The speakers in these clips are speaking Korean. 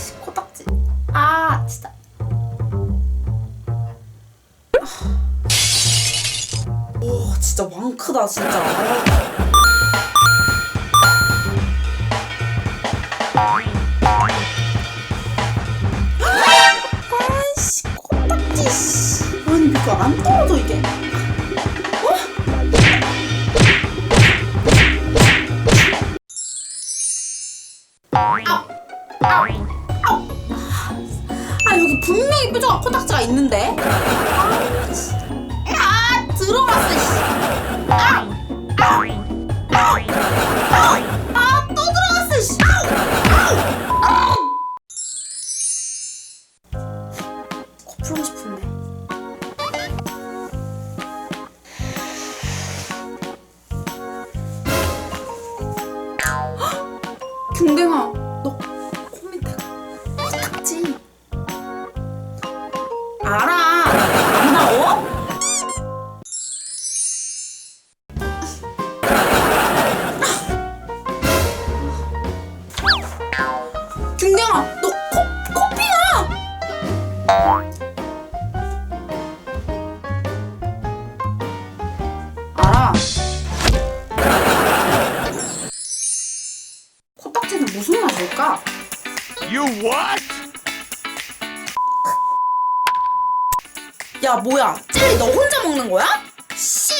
아씨 코딱지. 아 진짜. 아. 와 진짜 왕크다 진짜. 아씨 코딱지 아니 이거 안 떨어져 이게. 분명히 뾰족한 코딱지가 있는데. 아, 씨. 아 들어갔어. 씨. 아, 아, 아, 아, 아, 또 들어갔어. 씨. 아우, 아우, 아우. 코 풀고 싶은데. 헉! 경댕아, 너 알아. 안 나와? 경경아, 너 코, 코피나! 알아. 코딱지는 무슨 맛일까? You what? 야, 뭐야? 젤리 너 혼자 먹는 거야? 씨!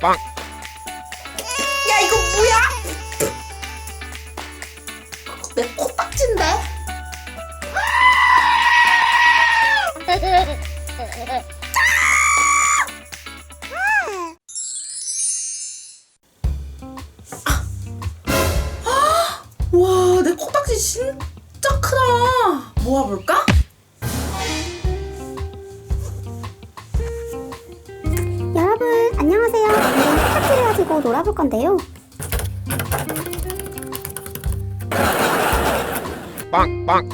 빵. 야, 이거 뭐야? 내 코딱지인데? 와, 내 코딱지 진짜 크다. 모아볼까? 가지고 놀아볼 건데요. 빵빵